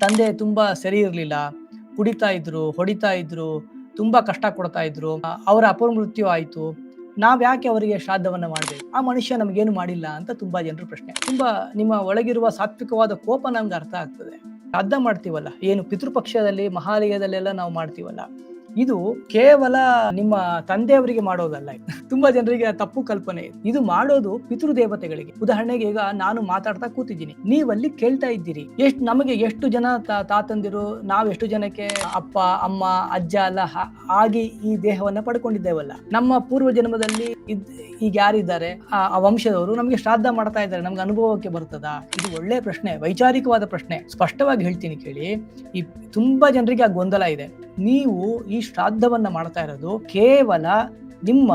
ತಂದೆ ತುಂಬಾ ಸರಿ ಇರಲಿಲ್ಲ. ಕುಡಿತಾ ಇದ್ರು, ಹೊಡಿತಾ ಇದ್ರು, ತುಂಬಾ ಕಷ್ಟ ಕೊಡ್ತಾ ಇದ್ರು. ಅವರ ಅಪಮೃತ್ಯು ಆಯ್ತು. ನಾವ್ ಯಾಕೆ ಅವರಿಗೆ ಶ್ರಾದ್ದವನ್ನ ಮಾಡಬೇಕು? ಆ ಮನುಷ್ಯ ನಮಗೇನು ಮಾಡಿಲ್ಲ ಅಂತ ತುಂಬಾ ಜನರು ಪ್ರಶ್ನೆ. ತುಂಬಾ ನಿಮ್ಮ ಒಳಗಿರುವ ಸಾತ್ವಿಕವಾದ ಕೋಪ ನಮ್ಗೆ ಅರ್ಥ ಆಗ್ತದೆ. ಶ್ರಾದ್ದ ಮಾಡ್ತೀವಲ್ಲ? ಏನು, ಪಿತೃಪಕ್ಷದಲ್ಲಿ, ಮಹಾಲಯದಲ್ಲೆಲ್ಲ ನಾವು ಮಾಡ್ತೀವಲ್ಲ? ಇದು ಕೇವಲ ನಿಮ್ಮ ತಂದೆಯವರಿಗೆ ಮಾಡೋದಲ್ಲ. ತುಂಬಾ ಜನರಿಗೆ ತಪ್ಪು ಕಲ್ಪನೆ. ಇದೆ ಮಾಡೋದು ಪಿತೃದೇವತೆಗಳಿಗೆ. ಉದಾಹರಣೆಗೆ ಈಗ ನಾನು ಮಾತಾಡ್ತಾ ಕೂತಿದ್ದೀನಿ. ನೀವಲ್ಲಿ ಕೇಳ್ತಾ ಇದ್ದೀರಿ. ಎಷ್ಟು ನಮಗೆ ಎಷ್ಟು ಜನ ತಾತಂದಿರು ನಾವ್ ಎಷ್ಟು ಜನಕ್ಕೆ ಅಪ್ಪ, ಅಮ್ಮ, ಅಜ್ಜ ಅಲ್ಲ ಆಗಿ ಈ ದೇಹವನ್ನ ಪಡ್ಕೊಂಡಿದ್ದೇವಲ್ಲ. ನಮ್ಮ ಪೂರ್ವ ಜನ್ಮದಲ್ಲಿ ಈಗ ಯಾರಿದ್ದಾರೆ? ಆ ವಂಶದವರು ನಮಗೆ ಶ್ರಾದ್ದ ಮಾಡ್ತಾ ಇದ್ದಾರೆ. ನಮ್ಗೆ ಅನುಭವಕ್ಕೆ ಬರ್ತದ? ಇದು ಒಳ್ಳೆ ಪ್ರಶ್ನೆ, ವೈಚಾರಿಕವಾದ ಪ್ರಶ್ನೆ. ಸ್ಪಷ್ಟವಾಗಿ ಹೇಳ್ತೀನಿ ಕೇಳಿ. ಈ, ತುಂಬಾ ಜನರಿಗೆ ಆ ಗೊಂದಲ ಇದೆ. ನೀವು ಶ್ರಾದ್ದವನ್ನ ಮಾಡ್ತಾ ಇರೋದು ಕೇವಲ ನಿಮ್ಮ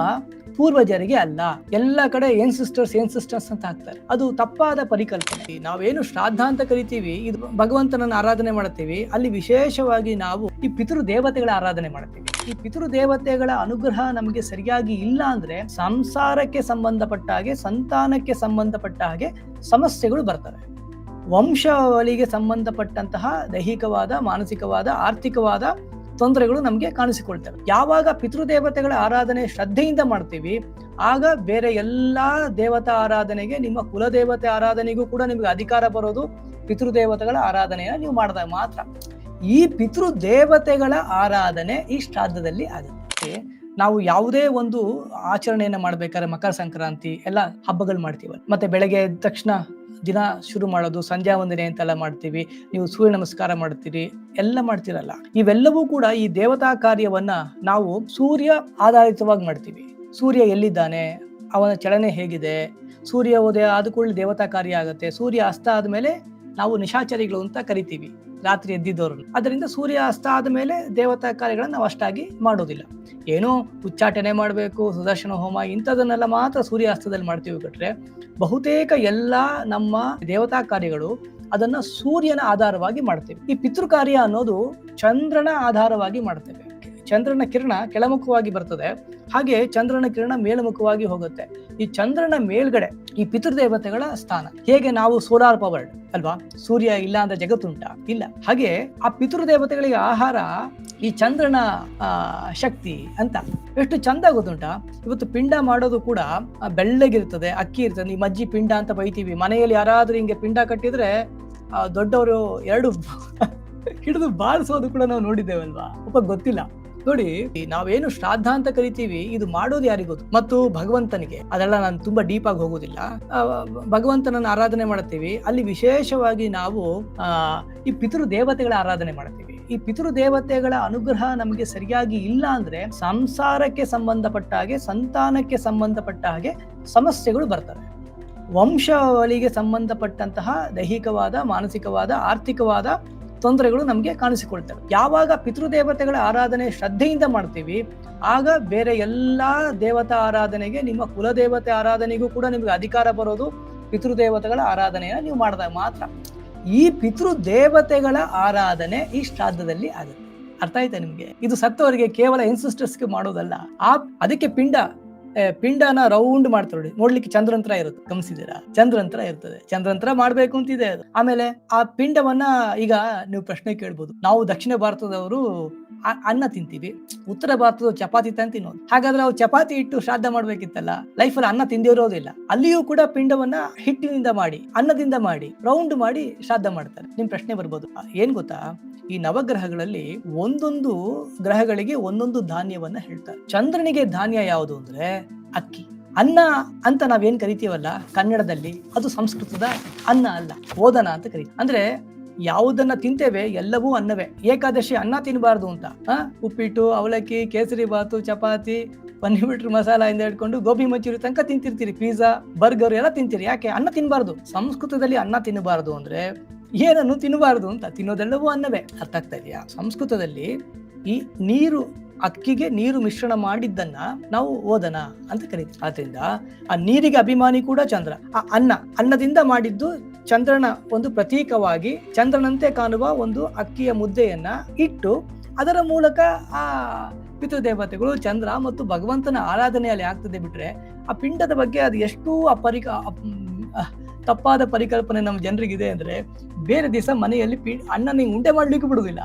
ಪೂರ್ವಜರಿಗೆ ಅಲ್ಲ. ಎಲ್ಲ ಕಡೆ ಏನ್ ಸಿಸ್ಟರ್ಸ್ ಏನ್ ಸಿಸ್ಟರ್ಸ್ ಅಂತ ಹಾಕ್ತಾರೆ. ಅದು ತಪ್ಪಾದ ಪರಿಕಲ್ಪನೆ. ನಾವೇನು ಶ್ರಾದ್ದ ಅಂತ ಕರಿತೀವಿ, ಇದು ಭಗವಂತನನ್ನ ಆರಾಧನೆ ಮಾಡ್ತೀವಿ, ಅಲ್ಲಿ ವಿಶೇಷವಾಗಿ ನಾವು ಈ ಪಿತೃ ದೇವತೆಗಳ ಆರಾಧನೆ ಮಾಡ್ತೀವಿ. ಈ ಪಿತೃ ದೇವತೆಗಳ ಅನುಗ್ರಹ ನಮಗೆ ಸರಿಯಾಗಿ ಇಲ್ಲ ಅಂದ್ರೆ ಸಂಸಾರಕ್ಕೆ ಸಂಬಂಧಪಟ್ಟ ಹಾಗೆ, ಸಂತಾನಕ್ಕೆ ಸಂಬಂಧಪಟ್ಟ ಹಾಗೆ ಸಮಸ್ಯೆಗಳು ಬರ್ತವೆ. ವಂಶಾವಳಿಗೆ ಸಂಬಂಧಪಟ್ಟಂತಹ ದೈಹಿಕವಾದ, ಮಾನಸಿಕವಾದ, ಆರ್ಥಿಕವಾದ ತೊಂದರೆಗಳು ನಮಗೆ ಕಾಣಿಸಿಕೊಳ್ತವೆ. ಯಾವಾಗ ಪಿತೃದೇವತೆಗಳ ಆರಾಧನೆ ಶ್ರದ್ಧೆಯಿಂದ ಮಾಡ್ತೀವಿ, ಆಗ ಬೇರೆ ಎಲ್ಲಾ ದೇವತಾ ಆರಾಧನೆಗೆ ನಿಮ್ಮ ಕುಲದೇವತೆ ಆರಾಧನೆಗೂ ಕೂಡ ನಿಮಗೆ ಅಧಿಕಾರ ಬರೋದು ಪಿತೃದೇವತೆಗಳ ಆರಾಧನೆಯ ನೀವು ಮಾಡಿದಾಗ ಮಾತ್ರ. ಈ ಪಿತೃದೇವತೆಗಳ ಆರಾಧನೆ ಈ ಶ್ರಾದ್ದದಲ್ಲಿ ಆಗುತ್ತೆ. ನಾವು ಯಾವುದೇ ಒಂದು ಆಚರಣೆಯನ್ನು ಮಾಡ್ಬೇಕಾದ್ರೆ ಮಕರ ಸಂಕ್ರಾಂತಿ ಎಲ್ಲ ಹಬ್ಬಗಳು ಮಾಡ್ತೀವಲ್ಲ, ಮತ್ತೆ ಬೆಳಗ್ಗೆ ಎದ್ದ ತಕ್ಷಣ ದಿನ ಶುರು ಮಾಡೋದು, ಸಂಧ್ಯಾ ವಂದನೆ ಅಂತೆಲ್ಲ ಮಾಡ್ತೀವಿ, ನೀವು ಸೂರ್ಯ ನಮಸ್ಕಾರ ಮಾಡ್ತೀರಿ, ಎಲ್ಲ ಮಾಡ್ತಿರಲ್ಲ. ಇವೆಲ್ಲವೂ ಕೂಡ ಈ ದೇವತಾ ಕಾರ್ಯವನ್ನ ನಾವು ಸೂರ್ಯ ಆಧಾರಿತವಾಗಿ ಮಾಡ್ತೀವಿ. ಸೂರ್ಯ ಎಲ್ಲಿದ್ದಾನೆ? ಅವನ ಚಲನೆ ಹೇಗಿದೆ? ಸೂರ್ಯ ಉದಯ ಆದ ಕೂಡಲೇ ದೇವತಾ ಕಾರ್ಯ ಆಗುತ್ತೆ. ಸೂರ್ಯ ಅಸ್ತ ಆದ್ಮೇಲೆ ನಾವು ನಿಶಾಚರಿಗಳು ಅಂತ ಕರಿತೀವಿ, ರಾತ್ರಿ ಎದ್ದಿದ್ದವರು. ಅದರಿಂದ ಸೂರ್ಯ ಅಸ್ತ ಆದ್ಮೇಲೆ ದೇವತಾ ಕಾರ್ಯಗಳನ್ನು ನಾವು ಅಷ್ಟಾಗಿ ಮಾಡೋದಿಲ್ಲ. ಏನೋ ಉಚ್ಚಾಟನೆ ಮಾಡಬೇಕು, ಸುದರ್ಶನ ಹೋಮ, ಇಂಥದನ್ನೆಲ್ಲ ಮಾತ್ರ ಸೂರ್ಯಾಸ್ತದಲ್ಲಿ ಮಾಡ್ತೀವಿ ಬಿಟ್ರೆ, ಬಹುತೇಕ ಎಲ್ಲ ನಮ್ಮ ದೇವತಾ ಕಾರ್ಯಗಳು ಅದನ್ನ ಸೂರ್ಯನ ಆಧಾರವಾಗಿ ಮಾಡ್ತೇವೆ. ಈ ಪಿತೃ ಕಾರ್ಯ ಅನ್ನೋದು ಚಂದ್ರನ ಆಧಾರವಾಗಿ ಮಾಡ್ತೇವೆ. ಚಂದ್ರನ ಕಿರಣ ಕೆಳಮುಖವಾಗಿ ಬರ್ತದೆ. ಹಾಗೆ ಚಂದ್ರನ ಕಿರಣ ಮೇಲ್ಮುಖವಾಗಿ ಹೋಗುತ್ತೆ. ಈ ಚಂದ್ರನ ಮೇಲ್ಗಡೆ ಈ ಪಿತೃದೇವತೆಗಳ ಸ್ಥಾನ. ಹೇಗೆ ನಾವು ಸೋಲಾರ್ ಪವರ್ಡ್ ಅಲ್ವಾ? ಸೂರ್ಯ ಇಲ್ಲ ಅಂದ್ರೆ ಜಗತ್ತುಂಟ? ಇಲ್ಲ. ಹಾಗೆ ಆ ಪಿತೃದೇವತೆಗಳಿಗೆ ಆಹಾರ, ಈ ಚಂದ್ರನ ಶಕ್ತಿ ಅಂತ ಎಷ್ಟು ಚಂದ ಗೊತ್ತುಂಟ? ಇವತ್ತು ಪಿಂಡ ಮಾಡೋದು ಕೂಡ ಬೆಳ್ಳಗಿರ್ತದೆ, ಅಕ್ಕಿ ಇರ್ತದೆ. ಈ ಮಜ್ಜಿ ಪಿಂಡ ಅಂತ ಬೈತೀವಿ. ಮನೆಯಲ್ಲಿ ಯಾರಾದ್ರೂ ಹಿಂಗೆ ಪಿಂಡ ಕಟ್ಟಿದ್ರೆ ದೊಡ್ಡವರು ಎರಡು ಹಿಡಿದು ಬಾರಿಸೋದು ಕೂಡ ನಾವು ನೋಡಿದ್ದೇವಲ್ವಾ? ಒಬ್ಬ ಗೊತ್ತಿಲ್ಲ. ನೋಡಿ, ನಾವೇನು ಶ್ರಾದ್ದ ಅಂತ ಕರಿತೀವಿ, ಇದು ಮಾಡೋದು ಯಾರಿಗೂ ಮತ್ತು ಭಗವಂತನಿಗೆ. ಅದೆಲ್ಲ ನಾನು ತುಂಬಾ ಡೀಪ್ ಆಗಿ ಹೋಗೋದಿಲ್ಲ. ಭಗವಂತನನ್ನು ಆರಾಧನೆ ಮಾಡ್ತೀವಿ ಅಲ್ಲಿ ವಿಶೇಷವಾಗಿ ನಾವು ಈ ಪಿತೃ ದೇವತೆಗಳ ಆರಾಧನೆ ಮಾಡ್ತೀವಿ ಈ ಪಿತೃ ದೇವತೆಗಳ ಅನುಗ್ರಹ ನಮಗೆ ಸರಿಯಾಗಿ ಇಲ್ಲ ಅಂದ್ರೆ ಸಂಸಾರಕ್ಕೆ ಸಂಬಂಧಪಟ್ಟ ಹಾಗೆ, ಸಂತಾನಕ್ಕೆ ಸಂಬಂಧಪಟ್ಟ ಹಾಗೆ ಸಮಸ್ಯೆಗಳು ಬರ್ತವೆ ವಂಶಾವಳಿಗೆ ಸಂಬಂಧಪಟ್ಟಂತಹ ದೈಹಿಕವಾದ, ಮಾನಸಿಕವಾದ, ಆರ್ಥಿಕವಾದ ತೊಂದರೆಗಳು ನಮಗೆ ಕಾಣಿಸಿಕೊಳ್ತವೆ. ಯಾವಾಗ ಪಿತೃದೇವತೆಗಳ ಆರಾಧನೆ ಶ್ರದ್ಧೆಯಿಂದ ಮಾಡ್ತೀವಿ, ಆಗ ಬೇರೆ ಎಲ್ಲಾ ದೇವತಾ ಆರಾಧನೆಗೆ ನಿಮ್ಮ ಕುಲದೇವತೆ ಆರಾಧನೆಗೂ ಕೂಡ ನಿಮಗೆ ಅಧಿಕಾರ ಬರೋದು ಪಿತೃದೇವತೆಗಳ ಆರಾಧನೆಯನ್ನು ನೀವು ಮಾಡಿದಾಗ ಮಾತ್ರ. ಈ ಪಿತೃದೇವತೆಗಳ ಆರಾಧನೆ ಈ ಶ್ರಾದ್ದದಲ್ಲಿ ಆಗುತ್ತೆ. ಅರ್ಥ ಆಯ್ತಾ ನಿಮ್ಗೆ? ಇದು ಸತ್ತವರಿಗೆ ಕೇವಲ ಇನ್ಸಿಸ್ಟರ್ಸ್ಗೆ ಮಾಡೋದಲ್ಲ. ಆ, ಅದಕ್ಕೆ ಪಿಂಡ ಪಿಂಡನ ರೌಂಡ್ ಮಾಡ್ತಾರೆ ನೋಡಿ. ನೋಡ್ಲಿಕ್ಕೆ ಚಂದ್ರಂತ್ರ ಇರುತ್ತೆ. ಗಮನಿಸಿದ್ದೀರಾ? ಚಂದ್ರಂತ್ರ ಇರ್ತದೆ. ಚಂದ್ರಂತ್ರ ಮಾಡ್ಬೇಕು ಅಂತಿದೆ ಅದು. ಆಮೇಲೆ ಆ ಪಿಂಡವನ್ನ ಈಗ ನೀವು ಪ್ರಶ್ನೆ ಕೇಳ್ಬೋದು. ನಾವು ದಕ್ಷಿಣ ಭಾರತದವರು ಅನ್ನ ತಿಂತೀವಿ. ಉತ್ತರ ಭಾರತದ ಚಪಾತಿ ತಂದು ತಿನ್ನೋದು. ಹಾಗಾದ್ರೆ ಅವ್ರು ಚಪಾತಿ ಇಟ್ಟು ಶ್ರಾದ್ದ ಮಾಡ್ಬೇಕಿತ್ತಲ್ಲ ಅಲ್ಲಿ ಅನ್ನ ತಿಂದಿರೋದಿಲ್ಲ ಅಲ್ಲಿಯೂ ಕೂಡ ಪಿಂಡವನ್ನ ಹಿಟ್ಟಿನಿಂದ ಮಾಡಿ, ಅನ್ನದಿಂದ ಮಾಡಿ ರೌಂಡ್ ಮಾಡಿ ಶ್ರಾದ್ದ ಮಾಡ್ತಾರೆ. ನಿಮ್ ಪ್ರಶ್ನೆ ಬರ್ಬೋದು. ಏನ್ ಗೊತ್ತಾ? ಈ ನವಗ್ರಹಗಳಲ್ಲಿ ಒಂದೊಂದು ಗ್ರಹಗಳಿಗೆ ಒಂದೊಂದು ಧಾನ್ಯವನ್ನ ಹೇಳ್ತಾರೆ. ಚಂದ್ರನಿಗೆ ಧಾನ್ಯ ಯಾವುದು ಅಂದ್ರೆ ಅಕ್ಕಿ. ಅನ್ನ ಅಂತ ನಾವೇನ್ ಕರಿತೀವಲ್ಲ, ಕನ್ನಡದಲ್ಲಿ ಅದು ಸಂಸ್ಕೃತದ ಅನ್ನ ಅಲ್ಲ, ಓದನ ಅಂತ ಕರಿತೀವಿ. ಅಂದ್ರೆ ಯಾವುದನ್ನ ತಿಂತೇವೆ ಎಲ್ಲವೂ ಅನ್ನವೇ. ಏಕಾದಶಿ ಅನ್ನ ತಿನ್ನಬಾರ್ದು ಅಂತ. ಉಪ್ಪಿಟ್ಟು, ಅವಲಕ್ಕಿ, ಕೇಸರಿ ಬಾತು, ಚಪಾತಿ, ಪನ್ನೀರ್ ಬಿಟ್ರ್ ಮಸಾಲ ಇಂದ ಹಿಡ್ಕೊಂಡು ಗೋಬಿ ಮಂಚೂರಿ ತನಕ ತಿಂತಿರ್ತೀರಿ. ಪಿಜ್ಜಾ ಬರ್ಗರ್ ಎಲ್ಲ ತಿಂತೀರಿ. ಯಾಕೆ? ಅನ್ನ ತಿನ್ನಬಾರ್ದು ಸಂಸ್ಕೃತದಲ್ಲಿ ಅನ್ನ ತಿನ್ನಬಾರ್ದು ಅಂದ್ರೆ ಏನನ್ನು ತಿನ್ನಬಾರ್ದು ಅಂತ ತಿನ್ನೋದೆಲ್ಲವೂ ಅನ್ನವೇ. ಅರ್ಥ ಆಗ್ತಾ ಇದೆಯಾ? ಸಂಸ್ಕೃತದಲ್ಲಿ ಈ ನೀರು, ಅಕ್ಕಿಗೆ ನೀರು ಮಿಶ್ರಣ ಮಾಡಿದ್ದನ್ನ ನಾವು ಓದನ ಅಂತ ಕರೀತೀವಿ. ಆದ್ರಿಂದ ಆ ನೀರಿಗೆ ಅಭಿಮಾನಿ ಕೂಡ ಚಂದ್ರ. ಆ ಅನ್ನ, ಅನ್ನದಿಂದ ಮಾಡಿದ್ದು ಚಂದ್ರನ ಒಂದು ಪ್ರತೀಕವಾಗಿ ಚಂದ್ರನಂತೆ ಕಾಣುವ ಒಂದು ಅಕ್ಕಿಯ ಮುದ್ದೆಯನ್ನ ಇಟ್ಟು ಅದರ ಮೂಲಕ ಆ ಪಿತೃದೇವತೆಗಳು ಚಂದ್ರ ಮತ್ತು ಭಗವಂತನ ಆರಾಧನೆಯಲ್ಲಿ ಆಗ್ತದೆ ಬಿಟ್ರೆ ಆ ಪಿಂಡದ ಬಗ್ಗೆ ಅದು ಎಷ್ಟು ಅಪರಿಕ ತಪ್ಪಾದ ಪರಿಕಲ್ಪನೆ ನಮ್ಮ ಜನರಿಗಿದೆ ಅಂದ್ರೆ ಬೇರೆ ದಿವಸ ಮನೆಯಲ್ಲಿ ಪಿ ಅಣ್ಣನಿಗೆ ಉಂಡೆ ಮಾಡ್ಲಿಕ್ಕೆ ಬಿಡುದಿಲ್ಲ